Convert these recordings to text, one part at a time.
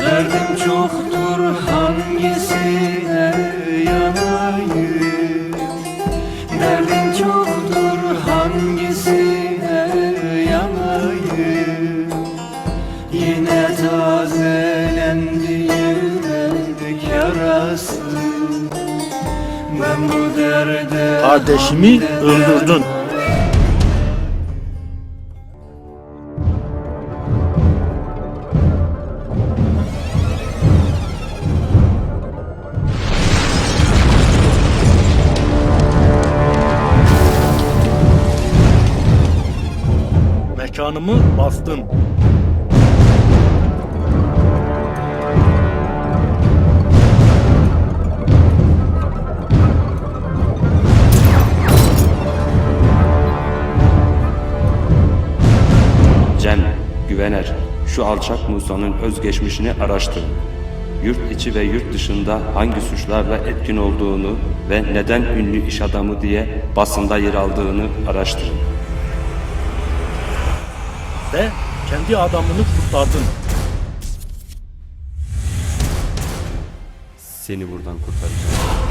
Derdim çoktur hangisine yanayım? Derdim çoktur hangisine yanayım? Yine tazelendi yürek yarası Ben bu derde Kardeşimi öldürdün. Mekanımı bastın. Cem, Güvener, şu alçak Musa'nın özgeçmişini araştırın. Yurt içi ve yurt dışında hangi suçlarla etkin olduğunu ve neden ünlü iş adamı diye basında yer aldığını araştırın. Ve kendi adamını kurtardın. Seni buradan kurtaracağım.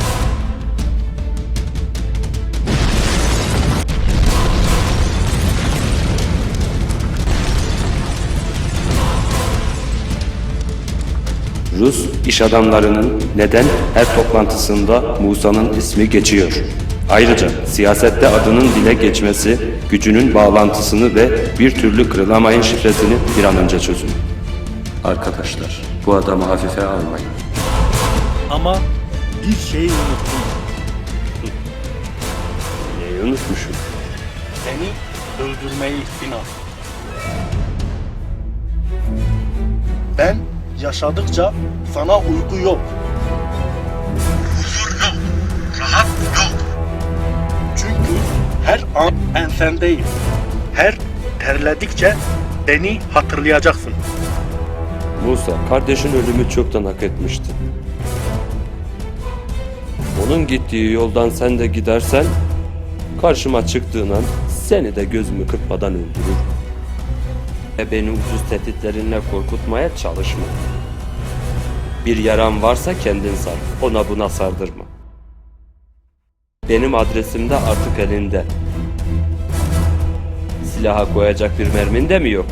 Rus iş adamlarının neden her toplantısında Musa'nın ismi geçiyor? Ayrıca siyasette adının dile geçmesi, gücünün bağlantısını ve bir türlü kırılamayın şifresini bir an önce çözün. Arkadaşlar, bu adamı hafife almayın. Ama bir şeyi unuttun. Neyi unutmuşum? Seni öldürmeyi Sinan. Ben yaşadıkça sana uyku yok. Her an ensendeyim. Her terledikçe beni hatırlayacaksın. Musa, kardeşin ölümü çoktan hak etmişti. Onun gittiği yoldan sen de gidersen, karşıma çıktığın an seni de gözümü kırpmadan öldürür. Ve beni ucuz tehditlerinle korkutmaya çalışma. Bir yaran varsa kendin sar, ona buna sardırma. Benim adresim de artık elinde. Silaha koyacak bir mermin de mi yok?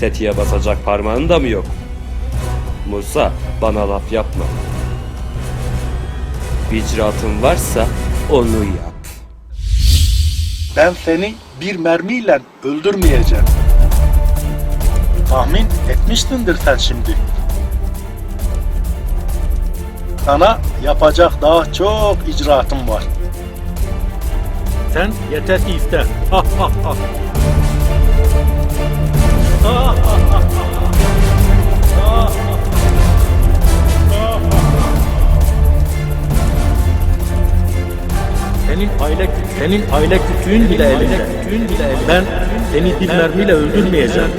Tetiğe basacak parmağın da mı yok? Musa bana laf yapma. Bir icraatın varsa onu yap. Ben seni bir mermiyle öldürmeyeceğim. Tahmin etmiştindir sen şimdi. Sana yapacak daha çok icraatım var. Sen yeter ki iste. Senin aile senin aile kütüğün bile elinde. Ben seni bir mermiyle öldürmeyeceğim.